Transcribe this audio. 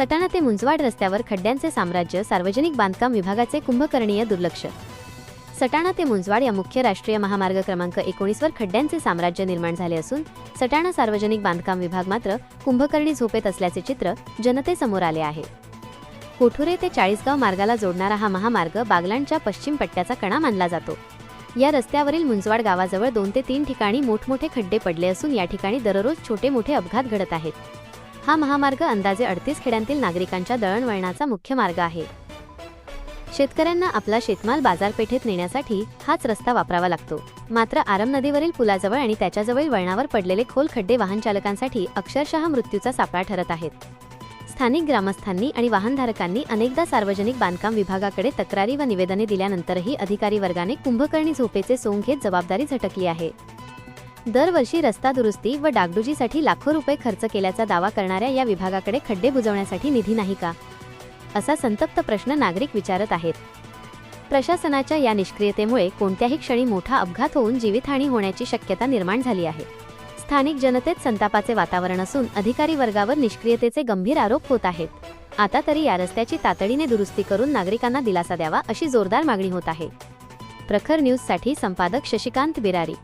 सटाणा ते मुंजवाड रस्त्यावर खड्ड्यांचे साम्राज्य सार्वजनिक बांधकाम विभागाचे कुंभकर्णीय दुर्लक्ष. सटाणा ते मुंजवाड या मुख्य राष्ट्रीय महामार्ग क्रमांक एकोणीसवर खड्ड्यांचे साम्राज्य निर्माण झाले असून सटाणा सार्वजनिक बांधकाम विभाग मात्र कुंभकर्णी झोपेत असल्याचे चित्र जनतेसमोर आले आहे. कोठुरे ते चाळीसगाव मार्गाला जोडणारा हा महामार्ग बागलांच्या पश्चिम पट्ट्याचा कणा मानला जातो. या रस्त्यावरील मुंजवाड गावाजवळ दोन ते तीन ठिकाणी मोठमोठे खड्डे पडले असून या ठिकाणी दररोज छोटे मोठे अपघात घडत आहेत. हा महामार्ग अंदाजे अडतीस खेड्यांतील नागरिकांच्या दळणवळणाचा मुख्य मार्ग आहे. शेतकऱ्यांना आपला शेतमाल बाजारपेठेत नेण्यासाठी हाच रस्ता वापरावा लागतो. मात्र आरम नदीवरील पुलाजवळ आणि त्याच्याजवळील वळणावर पडलेले खोल खड्डे वाहन चालकांसाठी अक्षरशः मृत्यूचा सापळा ठरत आहेत. स्थानिक ग्रामस्थांनी आणि वाहनधारकांनी अनेकदा सार्वजनिक बांधकाम विभागाकडे तक्रारी व निवेदने दिल्यानंतरही अधिकारी वर्गाने कुंभकर्णी झोपेचे सोंग घेत जबाबदारी झटकली आहे. दरवर्षी रस्ता दुरुस्ती व डागडुजीसाठी लाखो रुपये खर्च केल्याचा दावा करणाऱ्या या विभागाकडे खड्डे बुजवण्यासाठी निधी नाही का? असा संतप्त प्रश्न नागरिक विचारत आहेत. प्रशासनाच्या या निष्क्रियतेमुळे कोणत्याही क्षणी मोठा अपघात होऊन जीवितहानी होण्याची शक्यता निर्माण झाली आहे. स्थानिक जनतेत संतापाचे वातावरण असून अधिकारी वर्गावर निष्क्रियतेचे गंभीर आरोप होत आहेत. आता तरी या रस्त्याची तातडीने दुरुस्ती करून नागरिकांना दिलासा द्यावा अशी जोरदार मागणी होत आहे. प्रखर न्यूजसाठी संपादक शशिकांत बिरारी.